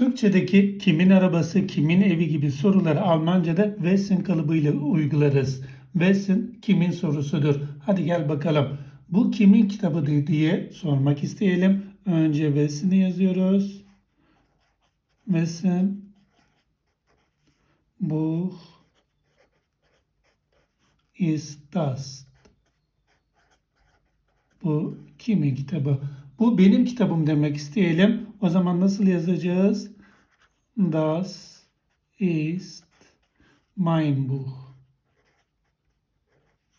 Türkçedeki kimin arabası, kimin evi gibi soruları Almanca'da wessen kalıbıyla uygularız. Wessen kimin sorusudur. Hadi gel bakalım. Bu kimin kitabıdır diye sormak isteyelim. Önce wessen'i yazıyoruz. Wessen Buch ist das? Bu kimin kitabı? Bu benim kitabım demek isteyelim. O zaman nasıl yazacağız? Das ist mein Buch.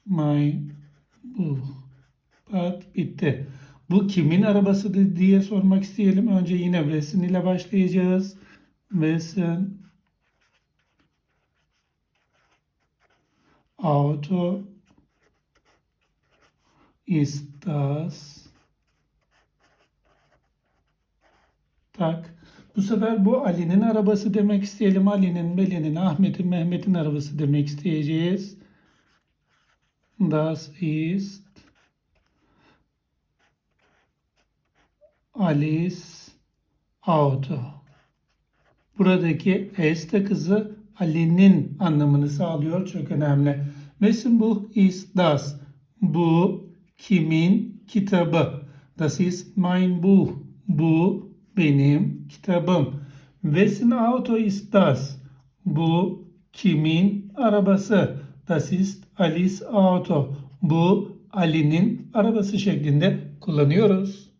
Mein Buch. Bak bitti. Bu kimin arabasıdır diye sormak isteyelim. Önce yine wessen ile başlayacağız. Wessen Auto ist das? Tak. Bu sefer bu Ali'nin arabası demek isteyelim. Ali'nin, Meli'nin, Ahmet'in, Mehmet'in arabası demek isteyeceğiz. Das ist Ali's Auto. Buradaki Este kızı Ali'nin anlamını sağlıyor. Çok önemli. Wessen Buch ist das? Bu kimin kitabı? Das ist mein Buch. Bu benim kitabım. Wessen Auto ist das? Bu kimin arabası? Das ist Ali's Auto. Bu Ali'nin arabası şeklinde kullanıyoruz.